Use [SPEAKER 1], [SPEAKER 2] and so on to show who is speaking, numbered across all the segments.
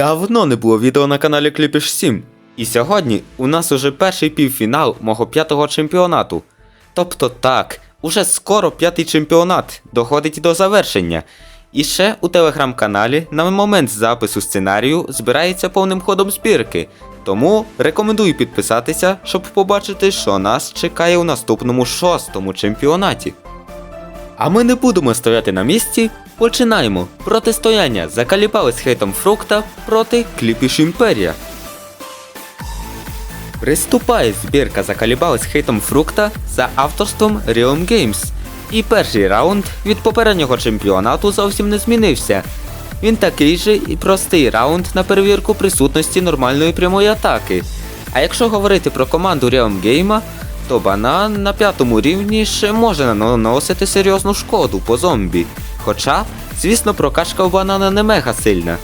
[SPEAKER 1] Давно не було відео на каналі Кліпіш 7. І сьогодні у нас уже перший півфінал мого п'ятого чемпіонату. Тобто так, уже скоро п'ятий чемпіонат доходить до завершення. І ще у телеграм-каналі на момент запису сценарію збирається повним ходом збірки. Тому рекомендую підписатися, щоб побачити, що нас чекає у наступному шостому чемпіонаті. А ми не будемо стояти на місці. Починаємо протистояння закаліпали з хейтом фрукта проти Кліпіш Імперія. Приступає збірка закалібали з хейтом фрукта за авторством Realm Games. І перший раунд від попереднього чемпіонату зовсім не змінився. Він такий же і простий раунд на перевірку присутності нормальної прямої атаки. А якщо говорити про команду Realm Game, то банан на п'ятому рівні ще може наносити серйозну шкоду по зомбі. Хоча, звісно, прокачка у банана не мега сильна.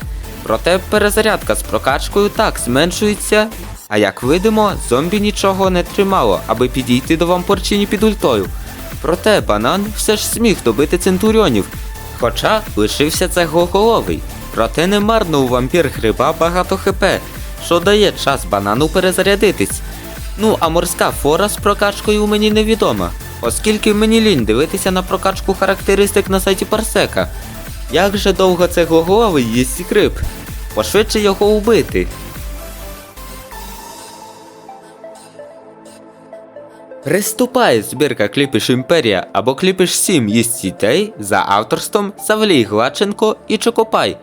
[SPEAKER 1] Проте перезарядка з прокачкою так зменшується. А як видимо, зомбі нічого не тримало, аби підійти до вампорчині під ультою. Проте банан все ж зміг добити центуріонів, хоча лишився цеглоголовий. Проте не марно у вампір гриба багато хп, що дає час банану перезарядитись. Ну а морська фора з прокачкою мені невідома, оскільки мені лінь дивитися на прокачку характеристик на сайті Парсека. Як же довго цеглоголовий їсть гриб? Пошвидше його убити. Приступає збірка Кліпіш Імперія або Кліпіш 7 їсть дітей за авторством Савлій Гладченко і Чокопай.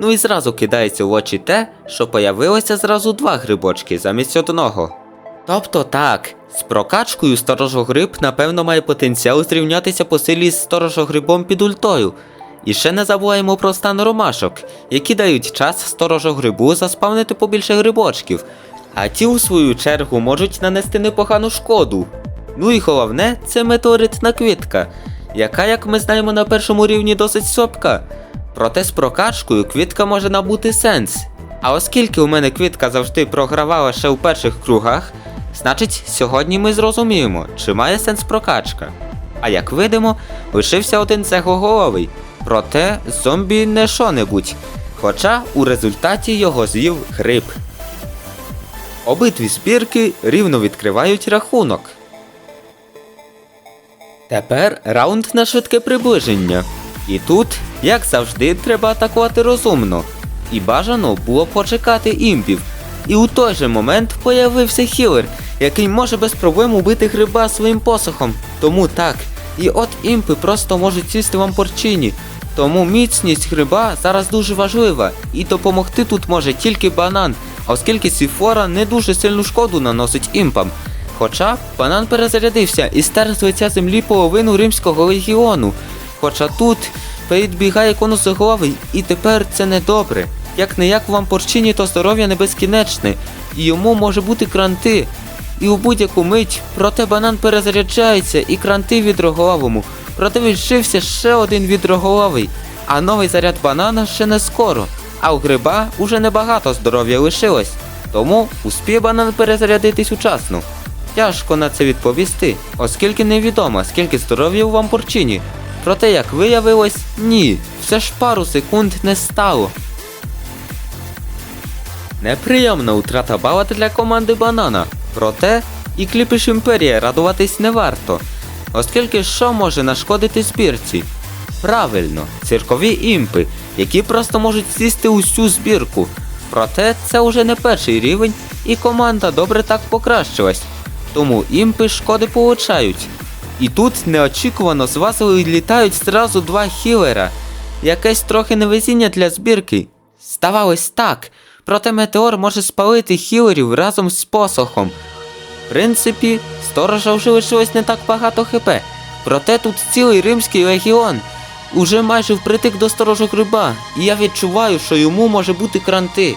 [SPEAKER 1] Ну і зразу кидається в очі те, що появилося зразу два грибочки замість одного. Тобто так, з прокачкою сторожогриб напевно має потенціал зрівнятися по силі з сторожогрибом під ультою. І ще не забуваємо про стан ромашок, які дають час сторожогрибу заспавнити побільше грибочків, а ті, у свою чергу, можуть нанести непогану шкоду. Ну і головне, це метеоритна квітка, яка, як ми знаємо, на першому рівні досить сопка. Проте з прокачкою квітка може набути сенс. А оскільки у мене квітка завжди програвала ще у перших кругах, значить сьогодні ми зрозуміємо, чи має сенс прокачка. А як видимо, лишився один цеглоголовий, проте зомбі не що-небудь, хоча у результаті його з'їв гриб. Обидві збірки рівно відкривають рахунок. Тепер раунд на швидке приближення. І тут, як завжди, треба атакувати розумно. І бажано було почекати імпів. І у той же момент появився хілер, який може без проблем убити гриба своїм посохом. Тому так. І от імпи просто можуть сісти в ампорчині. Тому міцність гриба зараз дуже важлива, і допомогти тут може тільки банан, оскільки Сіфора не дуже сильну шкоду наносить імпам. Хоча банан перезарядився і стер з лиця землі половину римського легіону. Хоча тут підбігає конусоголовий, і тепер це не добре. Як не як в Ампорчині, то здоров'я не безкінечне, і йому може бути кранти. І у будь-яку мить, проте банан перезаряджається і кранти відроголовому. Проте відшився ще один відроголовий, а новий заряд банана ще не скоро. А у гриба уже небагато здоров'я лишилось. Тому успіє банан перезарядитись учасно. Тяжко на це відповісти, оскільки невідомо, скільки здоров'я у вампурчині. Проте, як виявилось, ні, все ж пару секунд не стало. Неприємна утрата бала для команди банана. Проте і кліпіш імперія радуватись не варто, оскільки що може нашкодити збірці? Правильно, циркові імпи, які просто можуть сісти усю збірку. Проте це вже не перший рівень, і команда добре так покращилась. Тому імпи шкоди получають. І тут неочікувано з вас вилітають зразу два хілера. Якесь трохи невезіння для збірки. Ставалось так, проте метеор може спалити хілерів разом з посохом. В принципі, сторожа вже лишилось не так багато хп. Проте тут цілий римський легіон. Уже майже впритик до сторожа гриба, і я відчуваю, що йому може бути кранти.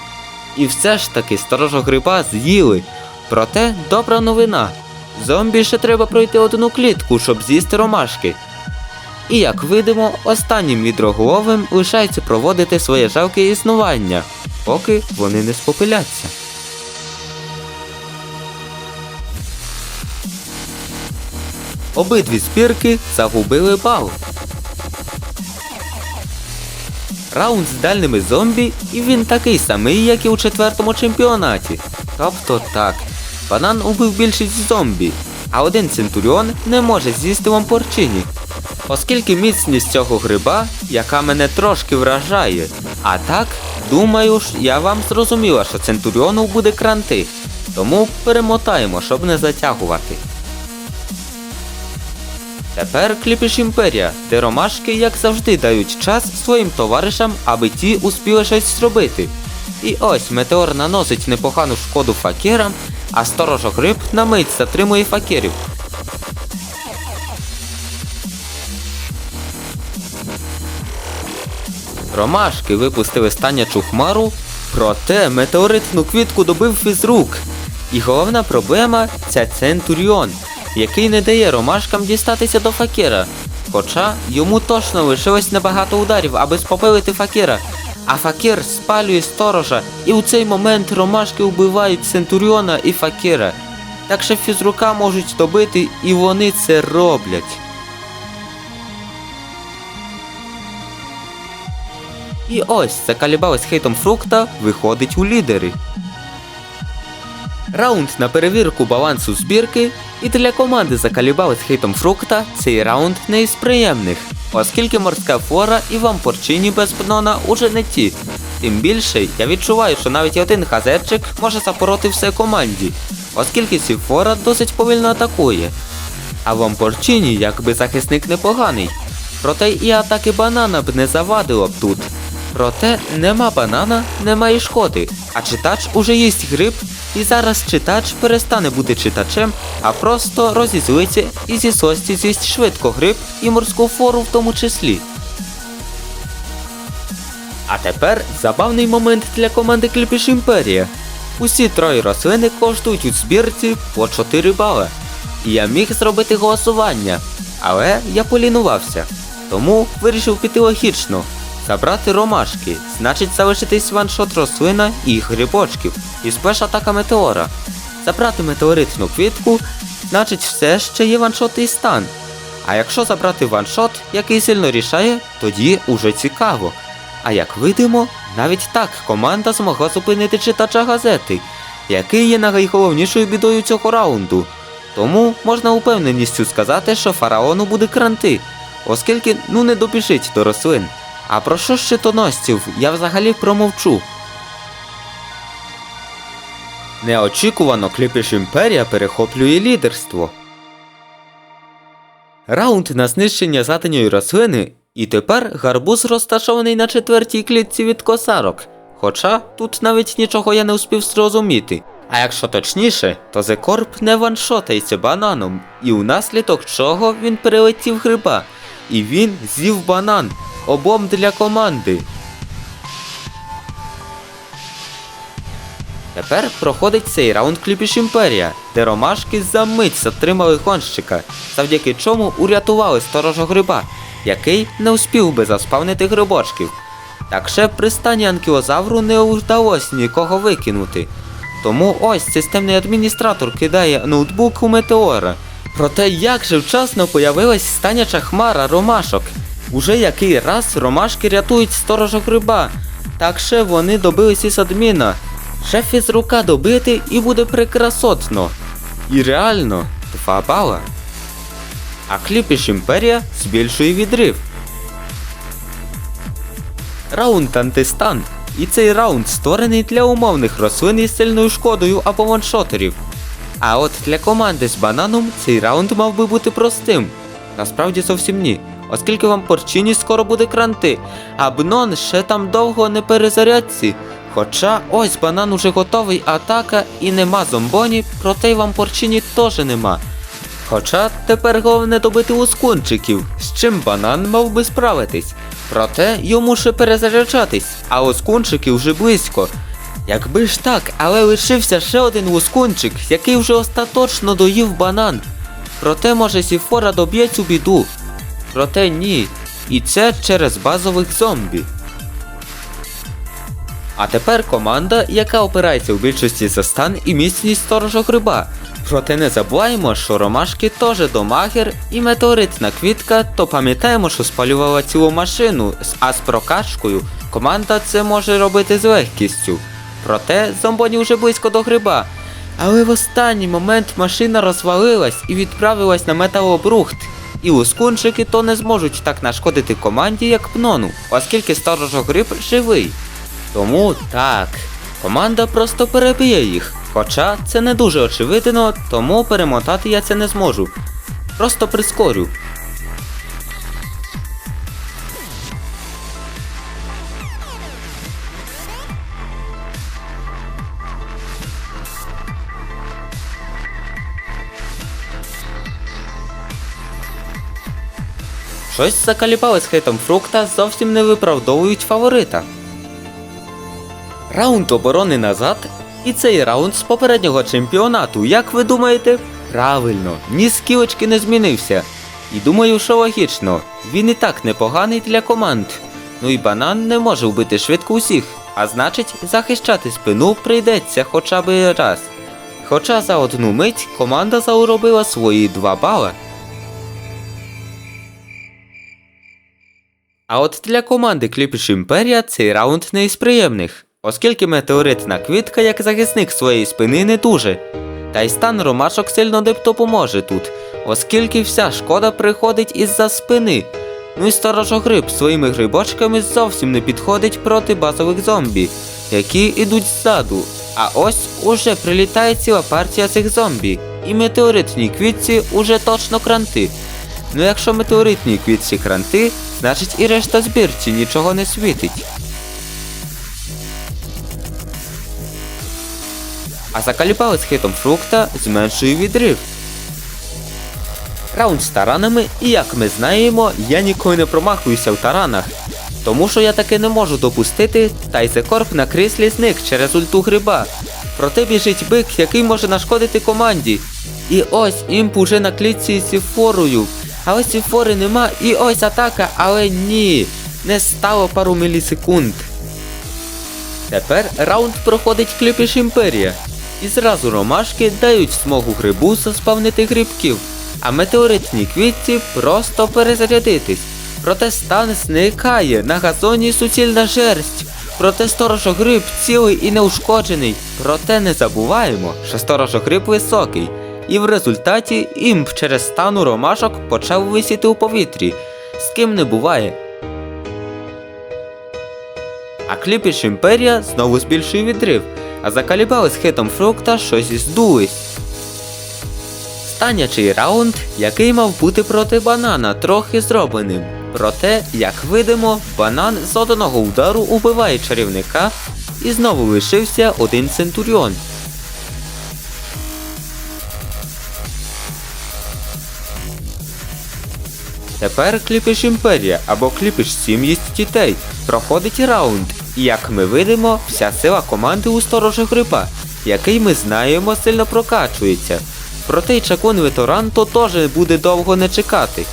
[SPEAKER 1] І все ж таки сторожа гриба з'їли. Проте добра новина. Зомбі ще треба пройти одну клітку, щоб з'їсти ромашки. І як видимо, останнім відроголовим лишається проводити своє жалке існування, поки вони не спопиляться. Обидві збірки загубили бал. Раунд з дальними зомбі, і він такий самий, як і у четвертому чемпіонаті. Тобто так, банан убив більшість зомбі, а один центуріон не може з'їсти лампорчині. Оскільки міцність цього гриба, яка мене трошки вражає. А так, думаю ж, я вам зрозуміла, що центуріону буде кранти. Тому перемотаємо, щоб не затягувати. Тепер кліпіш імперія, де ромашки, як завжди, дають час своїм товаришам, аби ті успіли щось зробити. І ось метеор наносить непогану шкоду факерам, а сторожок риб на мить затримує факерів. Ромашки випустили станячу хмару, проте метеоритну квітку добив фізрук. І головна проблема це Центуріон, який не дає ромашкам дістатися до факера. Хоча йому точно лишилось небагато ударів, аби спопилити факера. А факер спалює сторожа, і у цей момент ромашки вбивають Центуріона і факера. Так що фізрука можуть добити, і вони це роблять. І ось закалібали з хейтом фрукта виходить у лідери. Раунд на перевірку балансу збірки, і для команди закалібали з хейтом фрукта цей раунд не із приємних, оскільки морська флора і вампорчині без пнона уже не ті. Тим більше я відчуваю, що навіть один газетчик може запороти все команді, оскільки Сіфора досить повільно атакує. А Вампорчині якби захисник непоганий. Проте і атаки банана б не завадило б тут. Проте нема банана, немає шкоди, а читач уже їсть гриб, і зараз читач перестане бути читачем, а просто розізлиться і зі сості з'їсть швидко гриб і морську фору в тому числі. А тепер забавний момент для команди Кліпіш Імперія. Усі троє рослини коштують у збірці по 4 бали. І я міг зробити голосування, але я полінувався. Тому вирішив піти логічно. Забрати ромашки, значить залишитись ваншот рослина і грибочків, і спеш атака метеора. Забрати метеоритну квітку, значить все ще є ваншот і стан. А якщо забрати ваншот, який сильно рішає, тоді уже цікаво. А як видимо, навіть так команда змогла зупинити читача газети, який є найголовнішою бідою цього раунду. Тому можна упевненістю сказати, що фараону буде кранти, оскільки ну не добіжить до рослин. А про що щитоносців я взагалі промовчу. Неочікувано кліпіш імперія перехоплює лідерство. Раунд на знищення затиньої рослини, і тепер гарбуз розташований на четвертій клітці від косарок. Хоча тут навіть нічого я не успів зрозуміти. А якщо точніше, то Зекорп не ваншотається бананом, і унаслідок чого він перелетів гриба, і він з'їв банан. Обом для команди. Тепер проходить цей раунд Кліпіш Імперія, де ромашки за мить затримали гонщика, завдяки чому урятували сторожа гриба, який не успів би заспавнити грибочків. Так ще при анкілозавру не вдалося нікого викинути. Тому ось системний адміністратор кидає ноутбук у метеора. Проте як же вчасно появилась станяча хмара ромашок. Уже який раз ромашки рятують сторожа гриба. Так ще вони добились із адміна. Ще фізрука добити і буде прекрасотно. І реально, два бала. А кліпіш імперія збільшує відрив. Раунд антистан. І цей раунд створений для умовних рослин із сильною шкодою або ваншотерів. А от для команди з бананом цей раунд мав би бути простим. Насправді зовсім ні, оскільки вам порчині скоро буде кранти, а бнон ще там довго не перезарядці. Хоча ось банан уже готовий атака і нема зомбоні, проте й вам порчині теж нема. Хоча тепер головне добити лускунчиків, з чим банан мав би справитись. Проте йому ще перезаряджатись, а лускунчики вже близько. Якби ж так, але лишився ще один лускунчик, який вже остаточно доїв банан. Проте може Сіфора доб'є цю біду. Проте ні. І це через базових зомбі. А тепер команда, яка опирається у більшості за стан і міцність сторожа гриба. Проте не забуваємо, що ромашки теж домагер і метеоритна квітка, то пам'ятаємо, що спалювала цілу машину, а з прокачкою команда це може робити з легкістю. Проте зомбоні вже близько до гриба. Але в останній момент машина розвалилась і відправилась на металобрухт. І лускунчики то не зможуть так нашкодити команді, як пнону, оскільки сторожогриб живий. Тому так, команда просто переб'є їх. Хоча це не дуже очевидно, тому перемотати я це не зможу. Просто прискорю. Щось закаліпали з хитом фрукта, зовсім не виправдовують фаворита. Раунд оборони назад. І цей раунд з попереднього чемпіонату, як ви думаєте? Правильно, ні скілочки не змінився. І думаю, що логічно, він і так непоганий для команд. Ну і банан не може вбити швидко усіх, а значить, захищати спину прийдеться хоча б раз. Хоча за одну мить команда зауробила свої 2 бала. А от для команди Кліпіш Імперія цей раунд не із приємних, оскільки метеоритна квітка як захисник своєї спини не дуже. Та й стан ромашок сильно не допоможе тут, оскільки вся шкода приходить із-за спини. Ну і сторожогриб своїми грибочками зовсім не підходить проти базових зомбі, які ідуть ззаду. А ось уже прилітає ціла партія цих зомбі, і метеоритній квітці уже точно кранти. Ну якщо метеоритній квітці кранти, значить і решта збірці нічого не світить. А закаліпали з хитом фрукта зменшує відрив. Раунд з таранами, і як ми знаємо, я ніколи не промахуюся в таранах. Тому що я таки не можу допустити, та й Зекорп на кріслі зник через ульту гриба. Проте біжить бик, який може нашкодити команді. І ось імп уже на клітці із сіфорою. Але сіфори нема, і ось атака, але ні. Не стало пару мілісекунд. Тепер раунд проходить кліпіш Імперія. І зразу ромашки дають змогу грибу заспавнити грибків, а метеоритній квітці просто перезарядитись. Проте стан зникає, на газоні суцільна жерсть. Проте сторожогриб цілий і неушкоджений. Проте не забуваємо, що сторожогриб високий. І в результаті імп через стану ромашок почав висіти у повітрі. З ким не буває. А кліпіш Імперія знову збільшує відрив, а закалібали з хитом фрукта щось і здулись. Станячий раунд, який мав бути проти банана, трохи зробленим. Проте, як видимо, банан з одного удару убиває чарівника і знову лишився один центуріон. Тепер кліпіш Імперія або кліпіш сім'їсть дітей проходить раунд, і як ми видимо, вся сила команди у сторожа гриба, який ми знаємо сильно прокачується. Проте й чакун ветеран теж буде довго не чекати.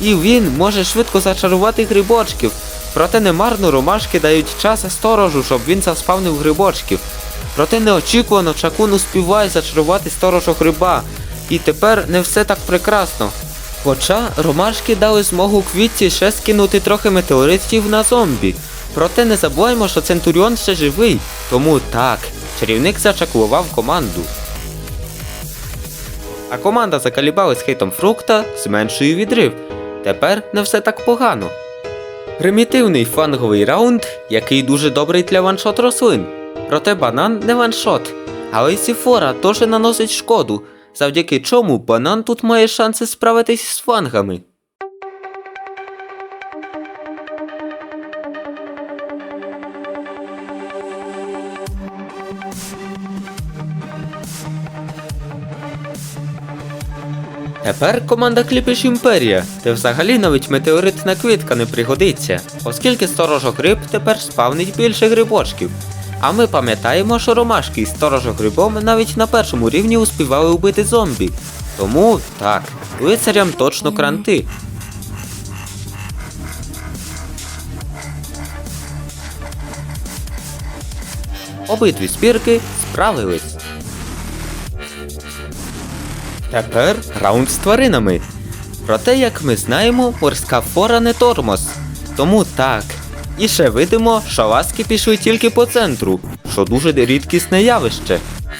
[SPEAKER 1] І він може швидко зачарувати грибочків. Проте немарно ромашки дають час сторожу, щоб він заспавнив грибочків. Проте неочікувано чакун успіває зачарувати сторожа гриба. І тепер не все так прекрасно. Хоча ромашки дали змогу квітці ще скинути трохи метеоритів на зомбі. Проте не забуваємо, що Центуріон ще живий. Тому так, чарівник зачаклував команду. А команда закалібали з хитом фрукта зменшує відрив. Тепер не все так погано. Примітивний фанговий раунд, який дуже добрий для ваншот рослин. Проте банан не ваншот, але й сіфора теж наносить шкоду, завдяки чому банан тут має шанси справитись з фангами. Тепер команда Кліпіш Імперія, де взагалі навіть метеоритна квітка не пригодиться, оскільки сторожок риб тепер спавнить більше грибочків. А ми пам'ятаємо, що ромашки із сторожогрибом навіть на першому рівні успівали вбити зомбі. Тому так, лицарям точно кранти. Обидві спірки справились. Тепер раунд з тваринами. Проте, як ми знаємо, морська фора не тормоз. Тому так, І ще видимо, що ласки пішли тільки по центру, що дуже рідкісне явище.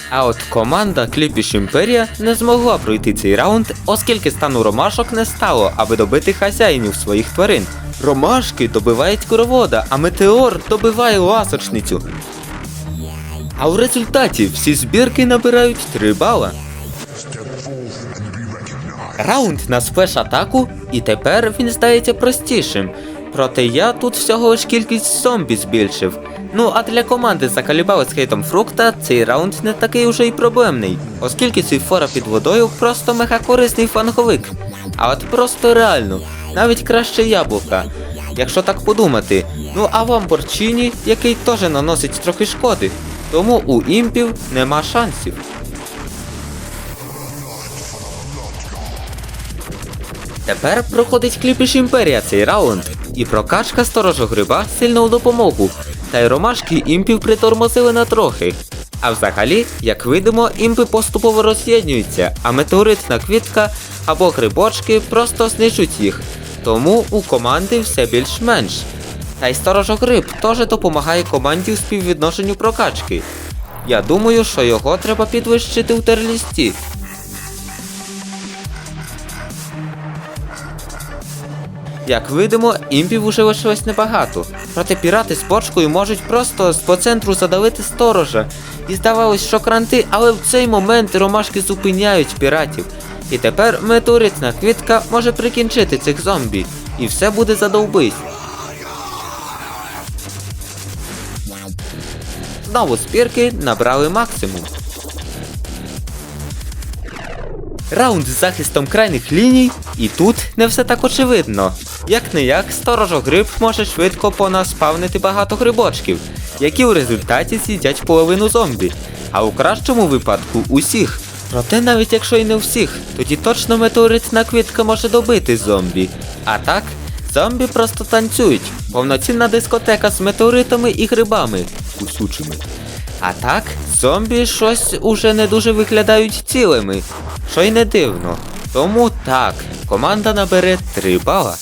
[SPEAKER 1] А от команда Кліпіш Імперія не змогла пройти цей раунд, оскільки стану ромашок не стало, аби добити хазяїнів своїх тварин. Ромашки добивають коровода, а метеор добиває ласочницю. А в результаті всі збірки набирають 3 бала. Раунд на спеш-атаку, і тепер він здається простішим. Проте я тут всього лиш кількість зомбі збільшив. Ну а для команди закалібали з хейтом фрукта цей раунд не такий уже й проблемний, оскільки цей фора під водою просто мегакорисний фанговик. А от просто реально, навіть краще яблука. Якщо так подумати, ну а Ламборчині, який теж наносить трохи шкоди. Тому у імпів нема шансів. Тепер проходить кліпіш імперія цей раунд, і прокачка сторожого гриба сильно у допомогу. Та й ромашки імпів притормозили на трохи. А взагалі, як видимо, імпи поступово роз'єднюються, а метеоритна квітка або грибочки просто знищують їх. Тому у команди все більш-менш. Та й сторожогриб теж допомагає команді у співвідношенню прокачки. Я думаю, що його треба підвищити у терлісті. Як видимо, імпів уже лишилось небагато. Проте пірати з бочкою можуть просто з по центру задавити сторожа. І здавалось, що кранти, але в цей момент ромашки зупиняють піратів. І тепер метеоритна квітка може прикінчити цих зомбі. І все буде задовбись. Знову спірки набрали максимум. Раунд з захистом крайних ліній, і тут не все так очевидно. Як не як, сторожогриб може швидко понаспавнити багато грибочків, які в результаті з'їдять половину зомбі, а у кращому випадку усіх. Проте навіть якщо й не всіх, тоді точно метеоритна квітка може добити зомбі. А так, зомбі просто танцюють. Повноцінна дискотека з метеоритами і грибами кусючими. А так, зомбі щось уже не дуже виглядають цілими, що й не дивно. Тому так, команда набере 3 бала.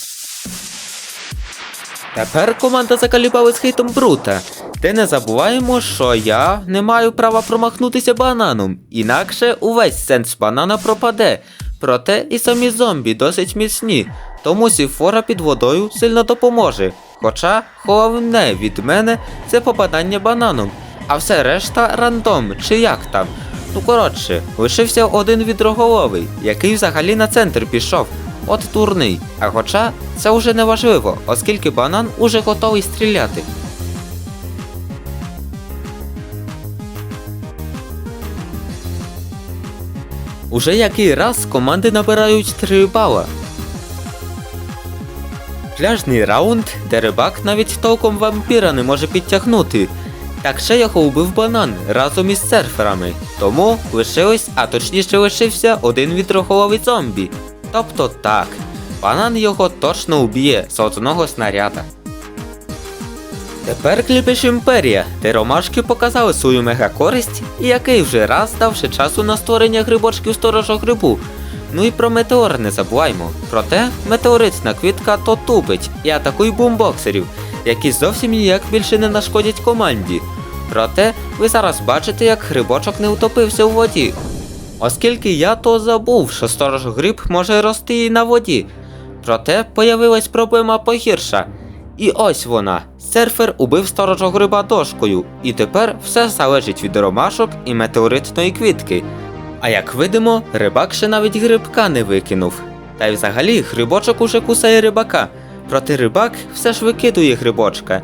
[SPEAKER 1] Тепер команда закалібали з хейтом Брута. Де не забуваємо, що я не маю права промахнутися бананом, інакше увесь сенс банана пропаде. Проте і самі зомбі досить міцні, тому сіфора під водою сильно допоможе. Хоча головне від мене це попадання бананом, а все решта рандом чи як там. Ну коротше, лишився один відроголовий, який взагалі на центр пішов. От дурний. А хоча це вже не важливо, оскільки банан уже готовий стріляти. Уже який раз команди набирають 3 бала. Пляжний раунд, де рибак навіть толком вампіра не може підтягнути. Так ще його убив банан разом із серферами. Тому лишилось, а точніше лишився один відроголовий зомбі. Тобто так, банан його точно уб'є з одного снаряда. Тепер кліпіш імперія, де ромашки показали свою мегакористь і який вже раз давши часу на створення грибочків сторожого грибу. Ну і про метеор не забуваймо. Проте метеоритна квітка то тупить і атакує бумбоксерів, які зовсім ніяк більше не нашкодять команді. Проте ви зараз бачите, як грибочок не утопився у воді. Оскільки я то забув, що сторож гриб може рости і на воді. Проте появилась проблема погірша. І ось вона. Серфер убив сторожа гриба дошкою, і тепер все залежить від ромашок і метеоритної квітки. А як видимо, рибак ще навіть грибка не викинув. Та й взагалі грибочок уже кусає рибака, проте рибак все ж викидує грибочка.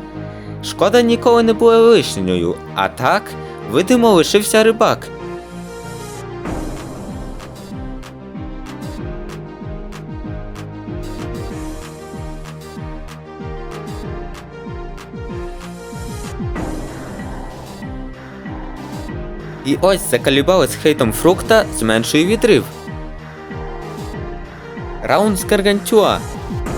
[SPEAKER 1] Шкода ніколи не була лишньою, а так, видимо, лишився рибак. І ось закалібали з хейтом фрукта зменшує вітрив. Раунд з Гаргантюа.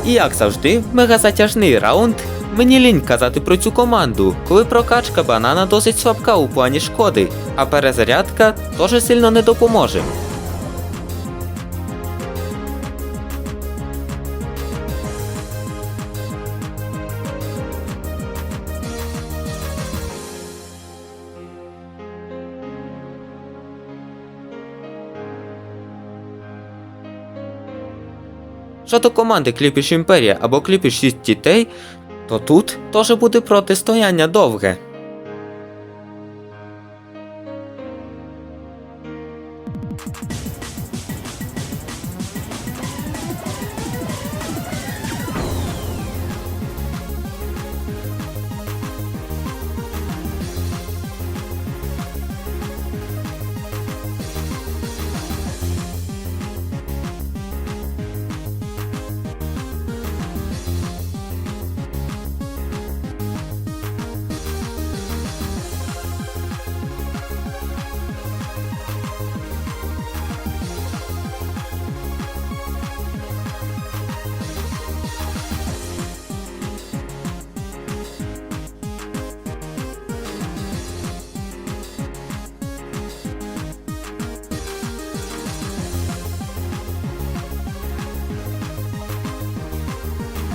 [SPEAKER 1] І як завжди, мегазатяжний раунд. Мені лінь казати про цю команду, коли прокачка банана досить слабка у плані шкоди, а перезарядка теж сильно не допоможе. Щодо команди Кліпіш Імперія або Кліпіш 6 дітей, то тут теж буде протистояння довге.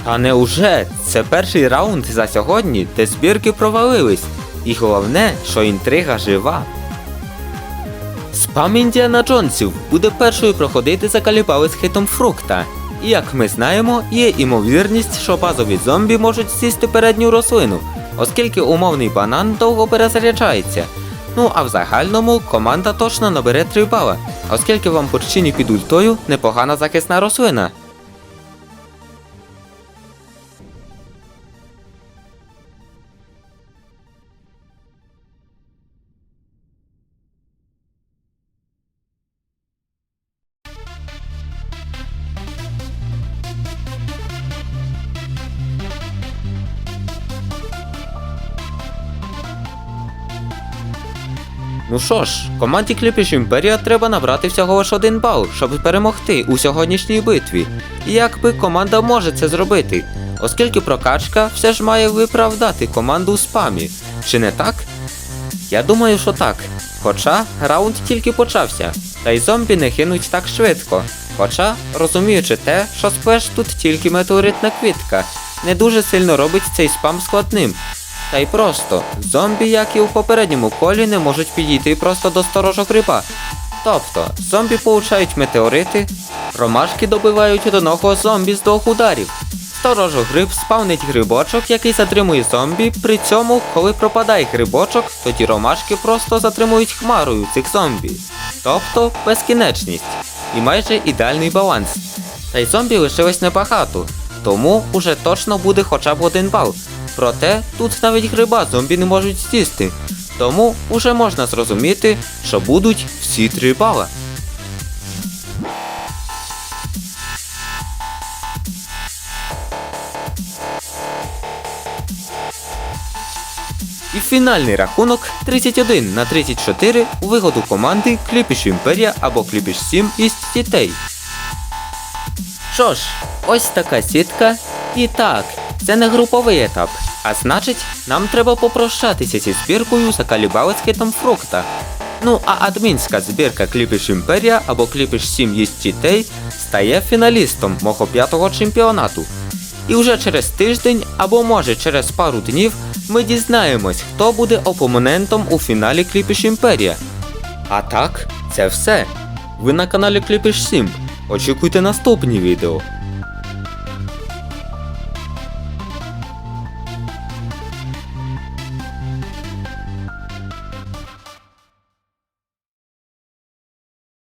[SPEAKER 1] Та не уже, це перший раунд за сьогодні, де збірки провалились. І головне, що інтрига жива. Спам Індіана Джонсів буде першою проходити за калібали з хитом фрукта. І як ми знаємо, є імовірність, що базові зомбі можуть сісти передню рослину, оскільки умовний банан довго перезаряджається. Ну а в загальному команда точно набере 3 бала, оскільки вам порчині під ультою непогана захисна рослина. Ну що ж, команді Кліпіш Імперія треба набрати всього лише один бал, щоб перемогти у сьогоднішній битві. І якби команда може це зробити, оскільки прокачка все ж має виправдати команду у спамі. Чи не так? Я думаю, що так. Хоча раунд тільки почався, та й зомбі не гинуть так швидко. Хоча, розуміючи те, що сплеш тут тільки метеоритна квітка, не дуже сильно робить цей спам складним. Та й просто, зомбі, як і у попередньому колі, не можуть підійти просто до сторожок гриба. Тобто, зомбі получають метеорити, ромашки добивають одного зомбі з двох ударів. Сторожок гриб спавнить грибочок, який затримує зомбі. При цьому, коли пропадає грибочок, тоді ромашки просто затримують хмарою цих зомбі. Тобто безкінечність. І майже ідеальний баланс. Та й зомбі лишилось небагато, тому уже точно буде хоча б один бал. Проте тут навіть гриба зомбі не можуть з'їсти. Тому уже можна зрозуміти, що будуть всі три бала. І фінальний рахунок 31 на 34 у вигоду команди Кліпіш Імперія або Кліпіш 7 із дітей. Що ж, ось така сітка. І так, це не груповий етап. А значить, нам треба попрощатися зі збіркою за калібали фрукта. Ну а адмінська збірка Кліпіш Імперія або Кліпіш 7 єсть дітей стає фіналістом мого п'ятого чемпіонату. І вже через тиждень або може через пару днів ми дізнаємось, хто буде опонентом у фіналі Кліпіш Імперія. А так, це все. Ви на каналі Кліпіш 7. Очікуйте наступні відео.